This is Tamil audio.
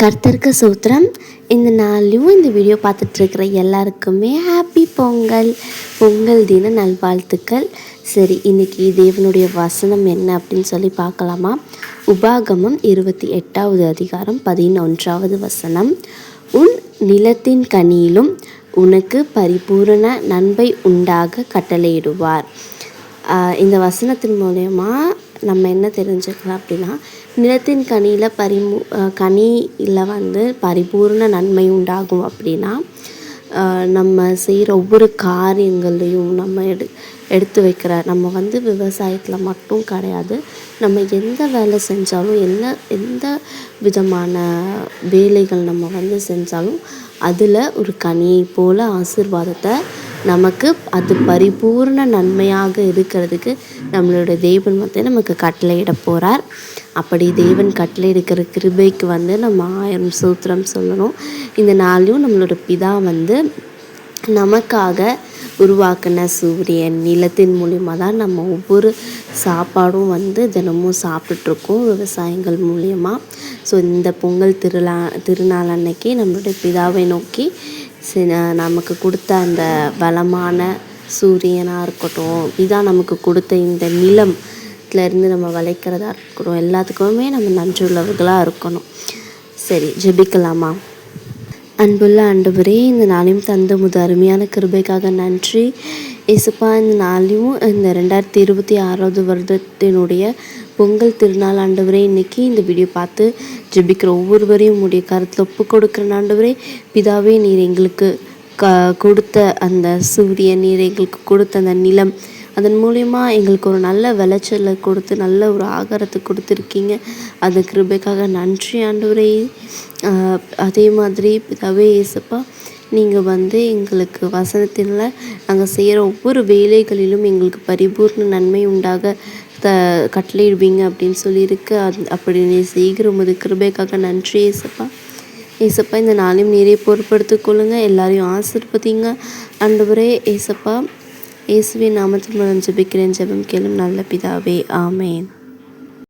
கர்த்தருக்கு சூத்திரம். இந்த நாளையும் இந்த வீடியோ பார்த்துட்ருக்கிற எல்லாருக்குமே ஹாப்பி பொங்கல். பொங்கல் தின நல்வாழ்த்துக்கள். சரி இன்றைக்கி தேவனுடைய வசனம் என்ன அப்படின்னு சொல்லி பார்க்கலாமா? உபாகமம் இருபத்தி எட்டாவது அதிகாரம் பதினொன்றாவது வசனம். உன் நிலத்தின் கனியிலும் உனக்கு பரிபூரண நன்மை உண்டாக கட்டளையிடுவார். இந்த வசனத்தின் மூலயமா நம்ம என்ன தெரிஞ்சுக்கலாம் அப்படின்னா நிலத்தின் கனியில் பரிமு கனியில் வந்து பரிபூர்ண நன்மை உண்டாகும் அப்படின்னா நம்ம செய்கிற ஒவ்வொரு காரியங்களையும் நம்ம எடு எடுத்து வைக்கிற நம்ம வந்து விவசாயத்தில் மட்டும் கிடையாது நம்ம எந்த வேலை செஞ்சாலும் என்ன எந்த விதமான வேலைகள் நம்ம வந்து செஞ்சாலும் அதில் ஒரு கனியை போல் ஆசிர்வாதத்தை நமக்கு அது பரிபூர்ண நன்மையாக இருக்கிறதுக்கு நம்மளோட தேவன் வந்து நமக்கு கட்டளையிட போகிறார் அப்படி தேவன் கட்டளை எடுக்கிற கிருபைக்கு வந்து நம்ம ஆயிரம் சூத்திரம் சொல்லணும். இந்த நாளையும் நம்மளோட பிதா வந்து நமக்காக உருவாக்கின சூரியன் நிலத்தின் மூலிமா தான் நம்ம ஒவ்வொரு சாப்பாடும் வந்து தினமும் சாப்பிட்ருக்கோம் விவசாயங்கள் மூலியமாக ஸோ இந்த பொங்கல் திருநா திருநாள் அன்னைக்கு நம்மளுடைய பிதாவை நோக்கி நமக்கு கொடுத்த அந்த வளமான சூரியனாக இருக்கட்டும் இதான் நமக்கு கொடுத்த இந்த நிலம்லேருந்து நம்ம விளைக்கிறதா இருக்கட்டும் எல்லாத்துக்குமே நம்ம நன்றி உள்ளவர்களாக இருக்கணும். சரி ஜெபிக்கலாமா? அன்புள்ள ஆண்டவரே இந்த நாளையும் தந்த முது அருமையான கிருபைக்காக நன்றி. இசுப்பா இந்த நாளையும் இந்த ரெண்டாயிரத்தி இருபத்தி ஆறாவது வருடத்தினுடைய பொங்கல் திருநாள் ஆண்டவரே இன்றைக்கி இந்த வீடியோ பார்த்து ஜெபிக்கிற ஒவ்வொருவரையும் உடைய கருத்தில் ஒப்பு கொடுக்குற ஆண்டவரே பிதாவே நீர் எங்களுக்கு க கொடுத்த அந்த சூரியன் நீர் எங்களுக்கு கொடுத்த அந்த நிலம் அதன் மூலயமா எங்களுக்கு ஒரு நல்ல விளைச்சலை கொடுத்து நல்ல ஒரு ஆகாரத்தை கொடுத்துருக்கீங்க. அந்த கிருபைக்காக நன்றி ஆண்டவரே. அதே மாதிரி பிதாவே ஏசப்பா நீங்கள் வந்து எங்களுக்கு வசனத்தில் நாங்கள் செய்கிற ஒவ்வொரு வேலைகளிலும் எங்களுக்கு பரிபூர்ண நன்மை உண்டாக த கட்டளையிடுவீங்க அப்படின்னு சொல்லியிருக்கு. அந் அப்படி நீ செய்கிற உமது கிருபைக்காக நன்றி ஏசப்பா. ஏசப்பா இந்த நாளையும் நீரே பொறுப்படுத்தி கொள்ளுங்கள் எல்லாரையும் ஆசிர்வதிங்க. அண்டவரே ஏசப்பா இயேசுவின் நாமத்தில் மூலம் ஜெபிக்கிறேன். ஜெபம் கேளும் நல்ல பிதாவே. ஆமேன்.